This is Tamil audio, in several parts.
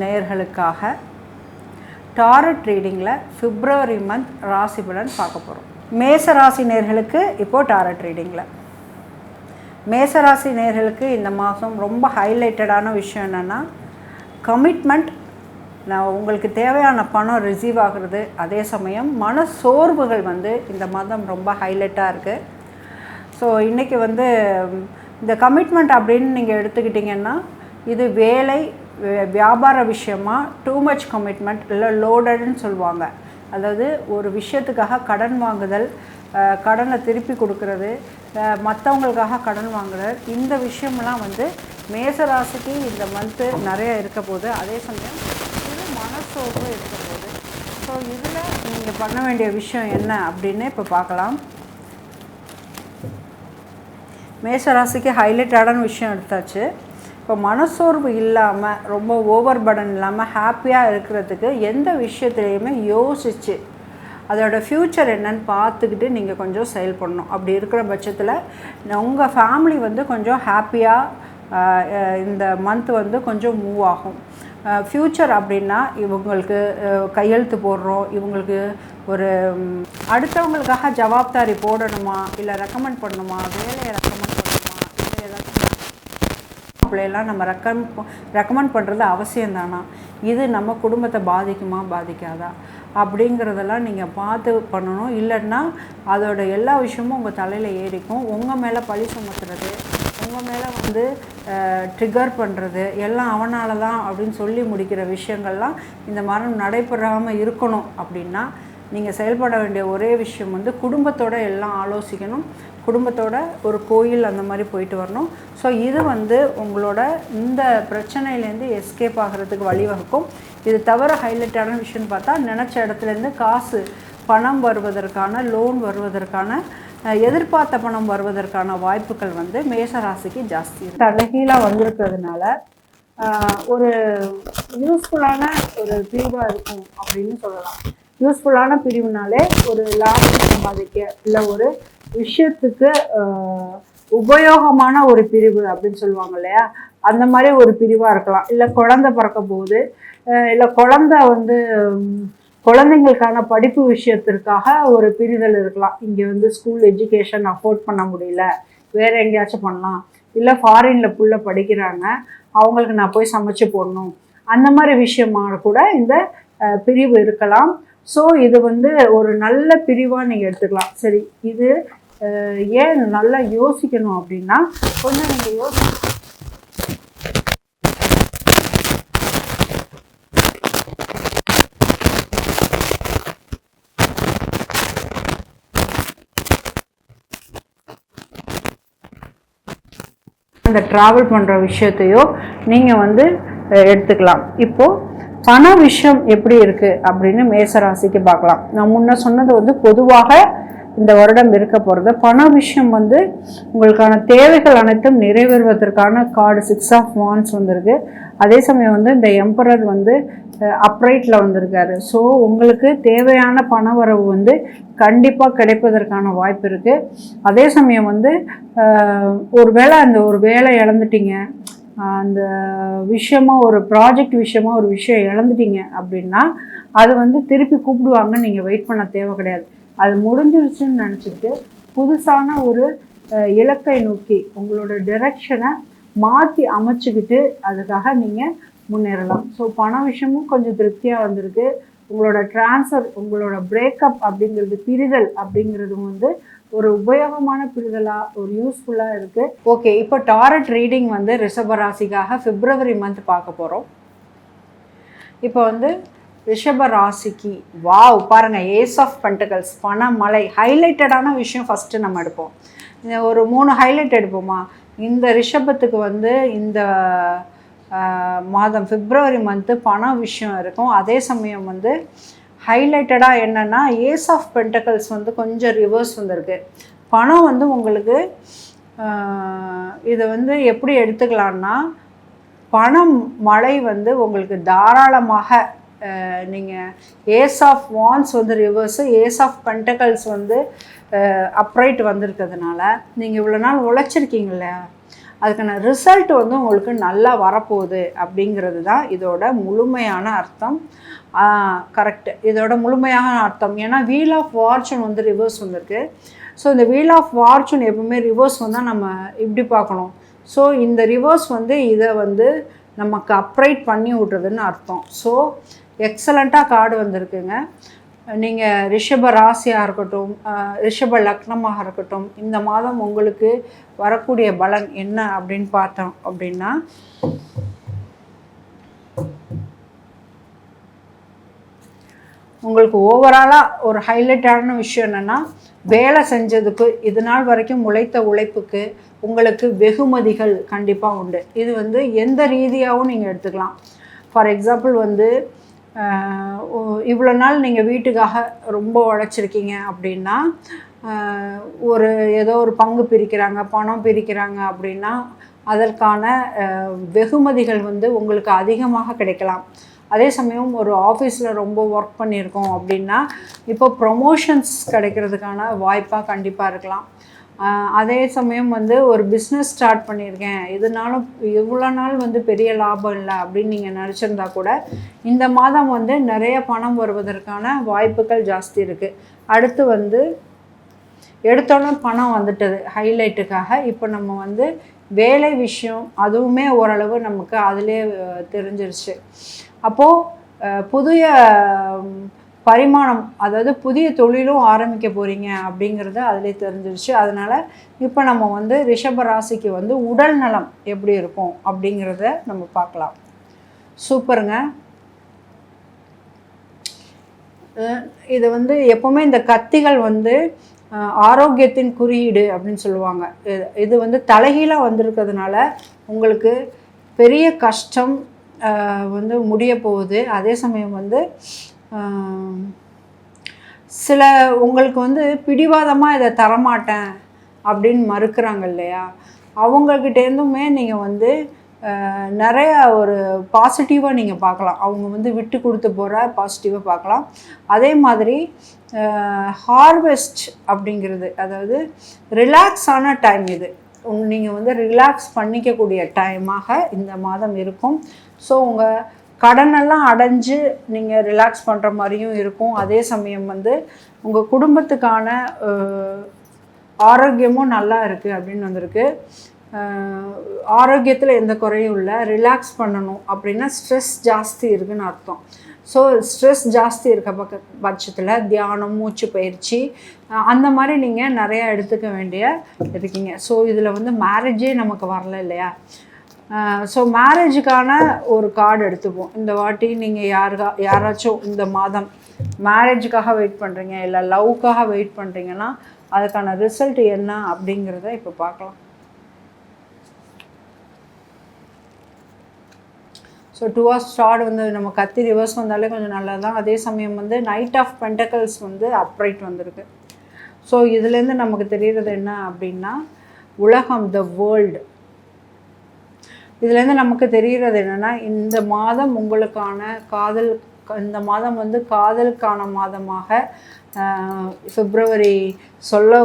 நேயர்களுக்காக டாரட் ரீடிங்கில் பிப்ரவரி மந்த் ராசி பலன் பார்க்க போகிறோம். மேச ராசி நேர்களுக்கு இப்போது டாரட் ரீடிங்கில். மேசராசி நேர்களுக்கு இந்த மாதம் ரொம்ப ஹைலைட்டடான விஷயம் என்னென்னா கமிட்மெண்ட் நான் உங்களுக்கு தேவையான பணம் ரிசீவ் ஆகிறது. அதே சமயம் மன சோர்வுகள் வந்து இந்த மாதம் ரொம்ப ஹைலைட்டாக இருக்குது ஸோ இன்றைக்கி வந்து இந்த கமிட்மெண்ட் அப்படின்னு நீங்கள் எடுத்துக்கிட்டிங்கன்னா இது வேலை வியாபார விஷயமா டூ மச் கமிட்மெண்ட் இல்லை லோடடுன்னு சொல்லுவாங்க. அதாவது ஒரு விஷயத்துக்காக கடன் வாங்குதல் கடனை திருப்பி கொடுக்கறது மற்றவங்களுக்காக கடன் வாங்குறது இந்த விஷயம்லாம் வந்து மேசராசிக்கு இந்த மந்த்து நிறைய இருக்க போகுது. அதே சமயம் இது மனசோர்வு இருக்க போது ஸோ இதில் நீங்கள் பண்ண வேண்டிய விஷயம் என்ன அப்படின்னு இப்போ பார்க்கலாம். மேசராசிக்கு ஹைலைட்டான விஷயம் எடுத்தாச்சு. இப்போ மனசோர்வு இல்லாமல் ரொம்ப ஓவர் பர்டன் இல்லாமல் ஹாப்பியாக இருக்கிறதுக்கு எந்த விஷயத்துலையுமே யோசிச்சு அதோட ஃப்யூச்சர் என்னன்னு பார்த்துக்கிட்டு நீங்கள் கொஞ்சம் செயல்படணும் அப்படி இருக்கிற பட்சத்தில் உங்கள் ஃபேமிலி வந்து கொஞ்சம் ஹாப்பியாக இந்த மந்த் வந்து கொஞ்சம் மூவ் ஆகும். ஃப்யூச்சர் அப்படின்னா இவங்களுக்கு கையெழுத்து போடுறோம். இவங்களுக்கு ஒரு அடுத்தவங்களுக்காக ஜவாப்தாரி போடணுமா? இல்லை ரெக்கமெண்ட் பண்ணணுமா? வேலையை ரெக்கமெண்ட் மாப்பிள்ளையெல்லாம் நம்ம ரெக்கம் ரெக்கமெண்ட் பண்ணுறது அவசியம் தானா இது நம்ம குடும்பத்தை பாதிக்குமா? பாதிக்காதா? அப்படிங்கிறதெல்லாம் நீங்கள் பார்த்து பண்ணணும். இல்லைன்னா அதோட எல்லா விஷயமும் உங்கள் தலையில் ஏறிக்கும். உங்கள் மேலே பழி சுமத்துறது உங்கள் மேலே வந்து ட்ரிகர் பண்ணுறது எல்லாம் அவனால தான் அப்படின்னு சொல்லி முடிக்கிற விஷயங்கள்லாம் இந்த மரம் நடைபெறாமல் இருக்கணும் அப்படின்னா நீங்கள் செயல்பட வேண்டிய ஒரே விஷயம் வந்து குடும்பத்தோட எல்லாம் ஆலோசிக்கணும். குடும்பத்தோட ஒரு கோயில் அந்த மாதிரி போயிட்டு வரணும். ஸோ இது வந்து உங்களோட இந்த பிரச்சனையிலேருந்து எஸ்கேப் ஆகிறதுக்கு வழிவகுக்கும். இது தவிர ஹைலைட்டான விஷயம்னு பார்த்தா நினச்ச இடத்துலேருந்து காசு பணம் வருவதற்கான லோன் வருவதற்கான அஹ், எதிர்பார்த்த பணம் வருவதற்கான வாய்ப்புகள் வந்து மேசராசிக்கு ஜாஸ்தி இருக்கு. தலைகீழாக வந்திருக்கிறதுனால ஆஹ், ஒரு யூஸ்ஃபுல்லான ஒரு பிரிவாக இருக்கும் அப்படின்னு சொல்லலாம். யூஸ்ஃபுல்லான பிரிவுனாலே ஒரு லாபம் சம்பாதிக்க இல்லை ஒரு விஷயத்துக்கு உபயோகமான ஒரு பிரிவு அப்படின்னு சொல்லுவாங்க இல்லையா? அந்த மாதிரி ஒரு பிரிவாக இருக்கலாம். இல்லை குழந்தை பிறக்க போகுது இல்லை குழந்தை வந்து குழந்தைங்களுக்கான படிப்பு விஷயத்திற்காக ஒரு பிரிதல் இருக்கலாம். இங்கே வந்து ஸ்கூல் எஜுகேஷன் அஃபோர்ட் பண்ண முடியல. வேறு எங்கேயாச்சும் பண்ணலாம். இல்லை ஃபாரினில் புள்ள படிக்கிறாங்க. அவங்களுக்கு நான் போய் சமைச்சு போடணும். அந்த மாதிரி விஷயமா கூட இந்த பிரிவு இருக்கலாம். ஸோ இது வந்து ஒரு நல்ல பிரிவாக நீங்கள் எடுத்துக்கலாம். சரி இது ஏன் நல்லா யோசிக்கணும் அப்படின்னா கொஞ்சம் நீங்கள் யோசி அந்த ட்ராவல் பண்ணுற விஷயத்தையோ நீங்கள் வந்து எடுத்துக்கலாம். இப்போது பண விஷயம் எப்படி இருக்குது அப்படின்னு மேசராசிக்கு பார்க்கலாம். நான் முன்ன சொன்னது வந்து பொதுவாக இந்த வருடம் இருக்க போகிறது பண விஷயம் வந்து உங்களுக்கான தேவைகள் அனைத்தும் நிறைவேறுவதற்கான கார்டு சிக்ஸ் ஆஃப் வான்ஸ் வந்திருக்கு. அதே சமயம் வந்து இந்த எம்பரர் வந்து அப்ரைட்டில் வந்திருக்காரு. ஸோ உங்களுக்கு தேவையான பண வரவு வந்து கண்டிப்பாக கிடைப்பதற்கான வாய்ப்பு இருக்குது அதே சமயம் வந்து ஒரு வேளை அந்த ஒரு வேலை இழந்துட்டீங்க. அந்த விஷயமாக ஒரு ப்ராஜெக்ட் விஷயமாக ஒரு விஷயம் இழந்துட்டீங்க அப்படின்னா அது வந்து திருப்பி கூப்பிடுவாங்கன்னு நீங்கள் வெயிட் பண்ண தேவை கிடையாது. அது முடிஞ்சிருச்சுன்னு நினச்சிட்டு புதுசான ஒரு இலக்கை நோக்கி உங்களோட டிரெக்ஷனை மாற்றி அமைச்சுக்கிட்டு அதுக்காக நீங்கள் முன்னேறலாம். ஸோ பண விஷயமும் கொஞ்சம் திருப்தியாக வந்திருக்கு. உங்களோட ட்ரான்ஸ்ஃபர் உங்களோட பிரேக்கப் அப்படிங்கிறது பிரிதல் அப்படிங்கிறது வந்து ஒரு உபயோகமான பிரிதலாக ஒரு யூஸ்ஃபுல்லாக இருக்குது ஓகே இப்போ டாரட் ரீடிங் வந்து ரிஷபராசிக்காக ஃபிப்ரவரி பிப்ரவரி மந்த் பார்க்க போகிறோம் இப்போ வந்து ரிஷப ராசிக்கு வாவ் பாருங்க ஏஸ் ஆஃப் பென்டகல்ஸ் பணமலை ஹைலைட்டடான விஷயம் ஃபஸ்ட்டு நம்ம எடுப்போம். இந்த ஒரு மூணு ஹைலைட் எடுப்போமா? இந்த ரிஷபத்துக்கு வந்து இந்த மாதம் பிப்ரவரி மந்த்து பண விஷயம் இருக்கும். அதே சமயம் வந்து ஹைலைட்டடாக என்னென்னா ஏஸ் ஆஃப் பென்டகல்ஸ் வந்து கொஞ்சம் ரிவர்ஸ் வந்திருக்கு. பணம் வந்து உங்களுக்கு இதை வந்து எப்படி எடுத்துக்கலான்னா பணம் மழை வந்து உங்களுக்கு தாராளமாக நீங்கள் ஏஸ் ஆஃப் வான்ஸ் வந்து ரிவர்ஸு ஏஸ் ஆஃப் பென்டகல்ஸ் வந்து அப்ரைட் வந்திருக்கிறதுனால நீங்கள் இவ்வளோ நாள் உழைச்சிருக்கீங்கள அதுக்கான ரிசல்ட் வந்து உங்களுக்கு நல்லா வரப்போகுது அப்படிங்கிறது தான் இதோட முழுமையான அர்த்தம். கரெக்டு இதோட முழுமையான அர்த்தம். ஏன்னா வீல் ஆஃப் வார்ச்சன் வந்து ரிவர்ஸ் வந்திருக்கு. ஸோ இந்த வீல் ஆஃப் வார்ச்சன் எப்பவுமே ரிவர்ஸ் வந்தால் நம்ம இப்படி பார்க்கணும். ஸோ இந்த ரிவர்ஸ் வந்து இதை வந்து நமக்கு அப்ரைட் பண்ணி விட்றதுன்னு அர்த்தம். ஸோ எக்ஸலண்ட்டாக கார்டு வந்திருக்குங்க. நீங்கள் ரிஷப ராசியாக இருக்கட்டும் ரிஷப லக்னமாக இருக்கட்டும் இந்த மாதம் உங்களுக்கு வரக்கூடிய பலன் என்ன அப்படின்னு பார்த்தோம் அப்படின்னா உங்களுக்கு ஓவராலாக ஒரு ஹைலைட்டான விஷயம் என்னென்னா வேலை செஞ்சதுக்கு இது நாள் வரைக்கும் உழைத்த உழைப்புக்கு உங்களுக்கு வெகுமதிகள் கண்டிப்பாக உண்டு. இது வந்து எந்த ரீதியாகவும் நீங்கள் எடுத்துக்கலாம். ஃபார் எக்ஸாம்பிள் வந்து இவ்வளோ நாள் நீங்கள் வீட்டுக்காக ரொம்ப உழைச்சிருக்கீங்க அப்படின்னா ஒரு ஏதோ ஒரு பங்கு பிரிக்கிறாங்க பணம் பிரிக்கிறாங்க அப்படின்னா அதற்கான வெகுமதிகள் வந்து உங்களுக்கு அதிகமாக கிடைக்கலாம். அதே சமயம் ஒரு ஆஃபீஸில் ரொம்ப ஒர்க் பண்ணியிருக்கோம் அப்படின்னா இப்போ ப்ரொமோஷன்ஸ் கிடைக்கிறதுக்கான வாய்ப்பாக கண்டிப்பாக இருக்கலாம். அதே சமயம் வந்து ஒரு பிஸ்னஸ் ஸ்டார்ட் பண்ணியிருக்கேன். இதனாலும் இவ்வளோ நாள் வந்து பெரிய லாபம் இல்லை அப்படின்னு நீங்கள் நினச்சிருந்தா கூட இந்த மாதம் வந்து நிறைய பணம் வருவதற்கான வாய்ப்புகள் ஜாஸ்தி இருக்குது அடுத்து வந்து எடுத்தோன்னே பணம் வந்துட்டது ஹைலைட்டுக்காக. இப்போ நம்ம வந்து வேலை விஷயம் அதுவுமே ஓரளவு நமக்கு அதிலே தெரிஞ்சிருச்சு. அப்போது புதிய பரிமாணம் அதாவது புதிய தொழிலும் ஆரம்பிக்க போகிறீங்க அப்படிங்கிறத அதிலே தெரிஞ்சிருச்சு. அதனால் இப்போ நம்ம வந்து ரிஷப ராசிக்கு வந்து உடல் நலம் எப்படி இருக்கும் அப்படிங்கிறத நம்ம பார்க்கலாம். சூப்பருங்க. இது வந்து எப்போவுமே இந்த கத்திகள் வந்து ஆரோக்கியத்தின் குறியீடு அப்படின்னு சொல்லுவாங்க. இது வந்து தலைகீழாக வந்திருக்கிறதுனால உங்களுக்கு பெரிய கஷ்டம் வந்து முடிய போகுது. அதே சமயம் வந்து சில உங்களுக்கு வந்து பிடிவாதமாக இதை தரமாட்டேன் அப்படின்னு மறுக்கிறாங்க இல்லையா? அவங்கக்கிட்டேருந்துமே நீங்கள் வந்து நிறைய ஒரு பாசிட்டிவாக நீங்கள் பார்க்கலாம். அவங்க வந்து விட்டு கொடுத்து போகிற பாசிட்டிவாக பார்க்கலாம். அதே மாதிரி ஹார்வெஸ்ட் அப்படிங்கிறது அதாவது ரிலாக்ஸான டைம் இது. நீங்கள் வந்து ரிலாக்ஸ் பண்ணிக்கக்கூடிய டைமாக இந்த மாதம் இருக்கும். ஸோ உங்கள் கடனெல்லாம் அடைஞ்சு நீங்கள் ரிலாக்ஸ் பண்ணுற மாதிரியும் இருக்கும். அதே சமயம் வந்து உங்கள் குடும்பத்துக்கான ஆரோக்கியமும் நல்லா இருக்குது அப்படின்னு வந்திருக்கு. ஆரோக்கியத்தில் எந்த குறையும் இல்லை. ரிலாக்ஸ் பண்ணணும் அப்படின்னா ஸ்ட்ரெஸ் ஜாஸ்தி இருக்குதுன்னு அர்த்தம். ஸோ ஸ்ட்ரெஸ் ஜாஸ்தி இருக்க பக்க பட்சத்தில் தியானம் மூச்சு பயிற்சி அந்த மாதிரி நீங்கள் நிறையா எடுத்துக்க வேண்டிய இருக்கீங்க. ஸோ இதில் வந்து மேரேஜே நமக்கு வரல இல்லையா? ஸோ மேரேஜுக்கான ஒரு கார்டு எடுத்துப்போம் இந்த வாட்டி நீங்கள் யாருக்கா யாராச்சும் இந்த மாதம் மேரேஜுக்காக வெயிட் பண்ணுறீங்க இல்லை லவ்க்காக வெயிட் பண்ணுறீங்கன்னா அதுக்கான ரிசல்ட் என்ன அப்படிங்கிறத இப்போ பார்க்கலாம். ஸோ டூ ஹவர்ஸ் ஸ்டார்ட் வந்து நம்ம கத்தி ரிவர்ஸ் வந்தாலே கொஞ்சம் நல்லது தான் அதே சமயம் வந்து நைட் ஆஃப் பென்டக்கல்ஸ் வந்து அப்ரைட் வந்திருக்கு. ஸோ இதுலேருந்து நமக்கு தெரிகிறது என்ன அப்படின்னா உலகம் த வேர்ல்டு இதுலேருந்து நமக்கு தெரிகிறது என்னென்னா இந்த மாதம் உங்களுக்கான காதல் இந்த மாதம் வந்து காதலுக்கான மாதமாக ஃபிப்ரவரி சொல்ல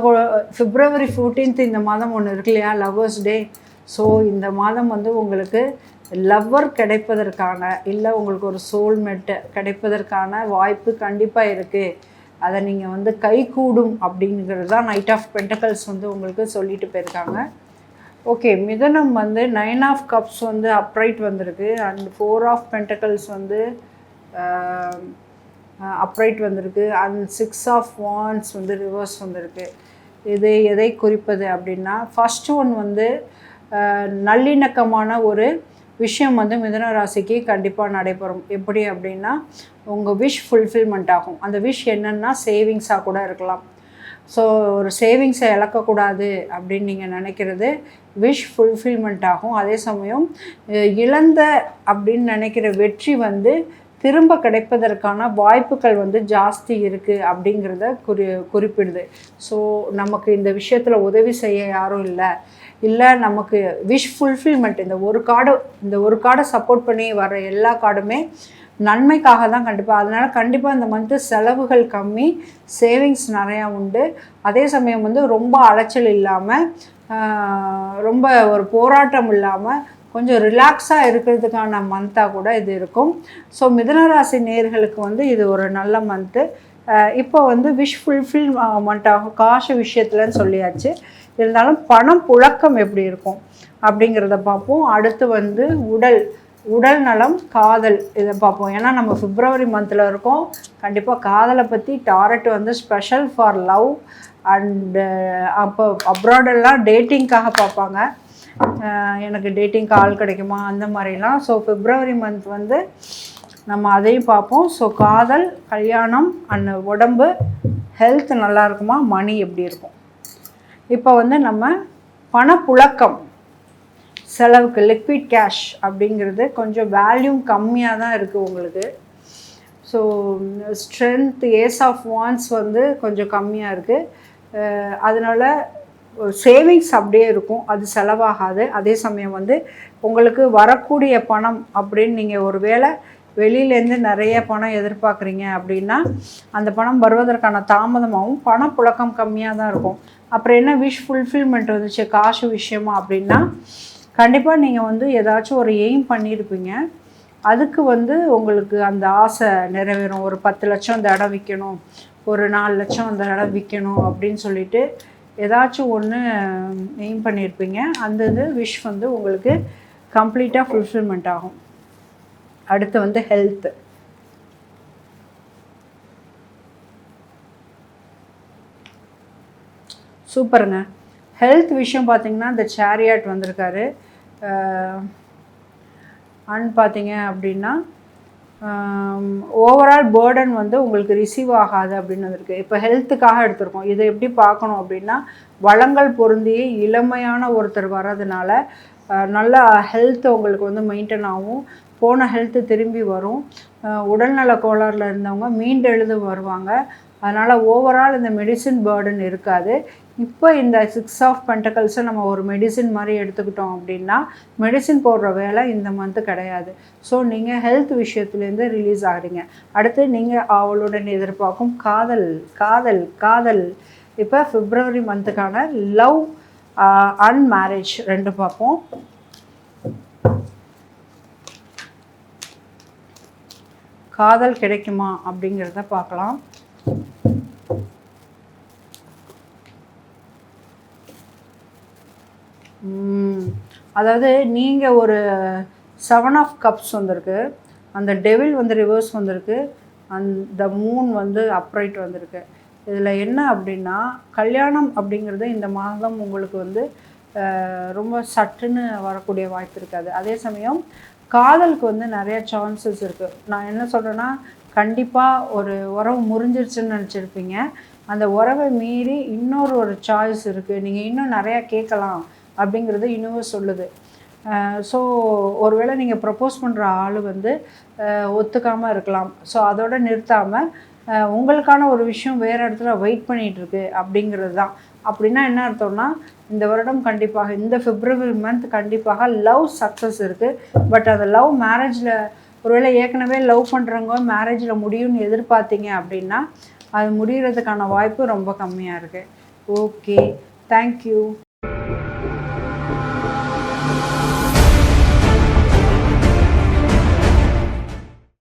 ஃபிப்ரவரி ஃபோர்டீன்த் இந்த மாதம் ஒன்று இருக்கு இல்லையா லவ்வர்ஸ் டே ஸோ இந்த மாதம் வந்து உங்களுக்கு லவ்வர் கிடைப்பதற்கான இல்லை உங்களுக்கு ஒரு சோல்மெட்டு கிடைப்பதற்கான வாய்ப்பு கண்டிப்பாக இருக்குது அதை நீங்கள் வந்து கை கூடும் அப்படிங்கிறது தான் நைட் ஆஃப் பென்டக்கல்ஸ் வந்து உங்களுக்கு சொல்லிட்டு போயிருக்காங்க. ஓகே மிதனம் வந்து நைன் ஆஃப் கப்ஸ் வந்து அப்ரைட் வந்திருக்கு. அண்ட் ஃபோர் ஆஃப் பென்டக்கல்ஸ் வந்து அப்ரைட் வந்திருக்கு. அண்ட் சிக்ஸ் ஆஃப் வான்ஸ் வந்து ரிவர்ஸ் வந்திருக்கு. இது எதை குறிப்பது அப்படின்னா ஃபஸ்ட் ஒன் வந்து நல்லிணக்கமான ஒரு விஷயம் வந்து மிதன ராசிக்கு கண்டிப்பாக நடைபெறும். எப்படி அப்படின்னா உங்கள் விஷ் ஃபுல்ஃபில்மெண்ட் ஆகும். அந்த விஷ் என்னென்னா சேவிங்ஸாக கூட இருக்கலாம். ஸோ ஒரு சேவிங்ஸை இழக்கக்கூடாது அப்படின்னு நீங்கள் நினைக்கிறது விஷ் ஃபுல்ஃபில்மெண்ட் ஆகும். அதே சமயம் இழந்த அப்படின்னு நினைக்கிற வெற்றி வந்து திரும்ப கிடைப்பதற்கான வாய்ப்புகள் வந்து ஜாஸ்தி இருக்குது அப்படிங்கிறத குறி குறிப்பிடுது. ஸோ நமக்கு இந்த விஷயத்தில் உதவி செய்ய யாரும் இல்லை. இல்லை நமக்கு விஷ் ஃபுல்ஃபில்மெண்ட் இந்த ஒரு கார்டு இந்த ஒரு கார்டை சப்போர்ட் பண்ணி வர எல்லா கார்டுமே நன்மைக்காக தான் கண்டிப்பாக அதனால் கண்டிப்பாக இந்த மந்த்து செலவுகள் கம்மி சேவிங்ஸ் நிறையா உண்டு. அதே சமயம் வந்து ரொம்ப அலைச்சல் இல்லாமல் ரொம்ப ஒரு போராட்டம் இல்லாமல் கொஞ்சம் ரிலாக்ஸாக இருக்கிறதுக்கான மந்த்தாக கூட இது இருக்கும். ஸோ மிதனராசி நேர்களுக்கு வந்து இது ஒரு நல்ல மந்த்து இப்போ வந்து விஷ் ஃபுல்ஃபில் மந்த் ஆகும். காசு விஷயத்துலன்னு சொல்லியாச்சு. இருந்தாலும் பணம் புழக்கம் எப்படி இருக்கும் அப்படிங்கிறத பார்ப்போம். அடுத்து வந்து உடல். உடல் நலம் காதல் இதை பார்ப்போம். ஏன்னா நம்ம பிப்ரவரி மந்தில் இருக்கோம். கண்டிப்பாக காதலை பற்றி டாரட் வந்து ஸ்பெஷல் ஃபார் லவ் அண்டு அப்போ அப்ராடெல்லாம் டேட்டிங்க்காக பார்ப்பாங்க. எனக்கு டேட்டிங் கால் கிடைக்குமா? அந்த மாதிரிலாம். ஸோ பிப்ரவரி மந்த் வந்து நம்ம அதையும் பார்ப்போம். ஸோ காதல் கல்யாணம் அண்ட் உடம்பு ஹெல்த் நல்லா இருக்குமா? மணி எப்படி இருக்கும்? இப்போ வந்து நம்ம பணப்புழக்கம் செலவுக்கு லிக்விட் கேஷ் அப்படிங்கிறது கொஞ்சம் வேல்யூம் கம்மியாக தான் இருக்குது உங்களுக்கு. So strength ace of wands வந்து கொஞ்சம் கம்மியாக இருக்குது அதனால் சேவிங்ஸ் அப்படியே இருக்கும். அது செலவாகாது. அதே சமயம் வந்து உங்களுக்கு வரக்கூடிய பணம் அப்படின்னு நீங்கள் ஒரு வேளை வெளியிலேருந்து நிறைய பணம் எதிர்பார்க்குறீங்க அப்படின்னா அந்த பணம் வருவதற்கான தாமதமாகவும் பணப்புழக்கம் கம்மியாக தான் இருக்கும். அப்புறம் என்ன விஷ் ஃபுல்ஃபில்மெண்ட் வந்துச்சு? காசு விஷயமா அப்படின்னா கண்டிப்பாக நீங்கள் வந்து ஏதாச்சும் ஒரு எய்ம் பண்ணியிருப்பீங்க அதுக்கு வந்து உங்களுக்கு அந்த ஆசை நிறைவேறும். ஒரு பத்து லட்சம் இந்த இடம் விற்கணும் ஒரு நாலு லட்சம் அந்த இடம் விற்கணும் அப்படின்னு சொல்லிட்டு ஏதாச்சும் ஒன்று எய்ம் பண்ணியிருப்பீங்க அந்த இது விஷ் வந்து உங்களுக்கு கம்ப்ளீட்டாக ஃபுல்ஃபில்மெண்ட் ஆகும். அடுத்து வந்து ஹெல்த்து சூப்பருங்க. ஹெல்த் விஷயம் பார்த்தீங்கன்னா இந்த சேரியாட் வந்திருக்காரு. அண்ட் பார்த்தீங்க அப்படின்னா ஓவரால் பேர்டன் வந்து உங்களுக்கு ரிசீவ் ஆகாது அப்படின்னு வந்திருக்கு. இப்போ ஹெல்த்துக்காக எடுத்திருக்கோம். இதை எப்படி பார்க்கணும் அப்படின்னா வளங்கள் பொருந்திய இளமையான ஒருத்தர் வர்றதுனால நல்லா ஹெல்த் உங்களுக்கு வந்து மெயின்டைன் ஆகும். போன ஹெல்த்து திரும்பி வரும். உடல்நல கோளாறில் இருந்தவங்க மீண்டெழுது வருவாங்க. அதனால் ஓவரால் இந்த மெடிசின் பேர்டன் இருக்காது. இப்போ இந்த சிக்ஸ் ஆஃப் பென்டக்கல்ஸை நம்ம ஒரு மெடிசின் மாதிரி எடுத்துக்கிட்டோம் அப்படின்னா மெடிசின் போடுற வேலை இந்த மந்த்து கிடையாது. ஸோ நீங்கள் ஹெல்த் விஷயத்துலேருந்து ரிலீஸ் ஆகிறீங்க. அடுத்து நீங்கள் அவளுடன் எதிர்பார்க்கும் காதல் காதல் காதல். இப்போ பிப்ரவரி மந்த்துக்கான லவ் அண்ட் மேரேஜ் ரெண்டு பார்ப்போம். காதல் கிடைக்குமா அப்படிங்கிறத பார்க்கலாம். அதாவது நீங்கள் ஒரு செவன் ஆஃப் கப்ஸ் வந்திருக்கு அந்த டெவில் வந்து ரிவர்ஸ் வந்திருக்கு அந்த மூன் வந்து அப்ரைட் வந்திருக்கு. இதில் என்ன அப்படின்னா கல்யாணம் அப்படிங்கிறது இந்த மாதம் உங்களுக்கு வந்து ரொம்ப சட்டுன்னு வரக்கூடிய வாய்ப்பு இருக்காது. அதே சமயம் காதலுக்கு வந்து நிறைய சான்சஸ் இருக்குது நான் என்ன சொல்கிறேன்னா கண்டிப்பாக ஒரு உறவு முறிஞ்சிருச்சுன்னு நினச்சிருப்பீங்க. அந்த உறவை மீறி இன்னொரு ஒரு சாய்ஸ் இருக்குது நீங்கள் இன்னும் நிறையா கேட்கலாம். அப்படிங்கிறது யூனிவர்ஸ் சொல்லுது. ஸோ ஒருவேளை நீங்கள் ப்ரப்போஸ் பண்ணுற ஆள் வந்து ஒத்துக்காமல் இருக்கலாம். ஸோ அதோடு நிறுத்தாமல் உங்களுக்கான ஒரு விஷயம் வேறு இடத்துல வெயிட் பண்ணிகிட்ருக்கு அப்படிங்கிறது தான். அப்படின்னா என்ன அர்த்தம்னா இந்த வருடம் கண்டிப்பாக இந்த பிப்ரவரி மந்த் கண்டிப்பாக லவ் சக்ஸஸ் இருக்குது பட் அந்த லவ் மேரேஜில் ஒருவேளை ஏற்கனவே லவ் பண்ணுறவங்க மேரேஜில் முடியும்னு எதிர்பார்த்தீங்க அப்படின்னா அது முடிகிறதுக்கான வாய்ப்பு ரொம்ப கம்மியாக இருக்குது ஓகே தேங்க்யூ